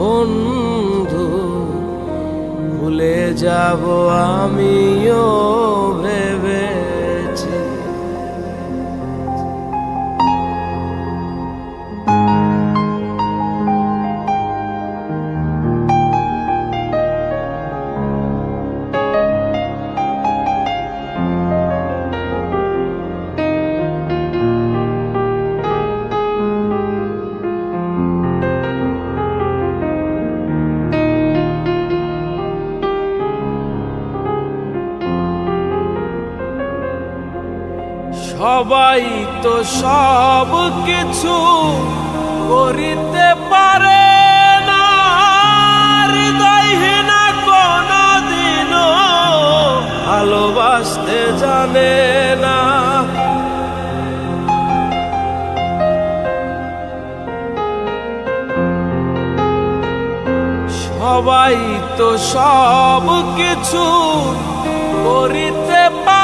বন্ধু ভুলে যাব আমিও। সবাই তো সব কিছু করিতে পারে না। হৃদয়হীনা কোনদিনও ভালোবাসতে জানে না। সবাই তো সব কিছু করিতে পারে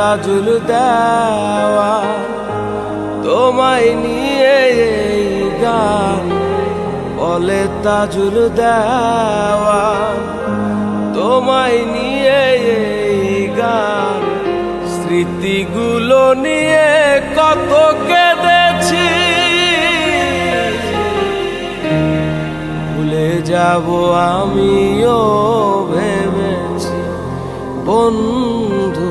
তাজুল দেওয়া, তোমায় নিয়ে এই গান বলে তাজুল দেওয়া, তোমায় নিয়ে এই গান স্মৃতিগুলো নিয়ে কত কেঁদেছি। ভুলে যাব আমিও ভেবেছি বন্ধু।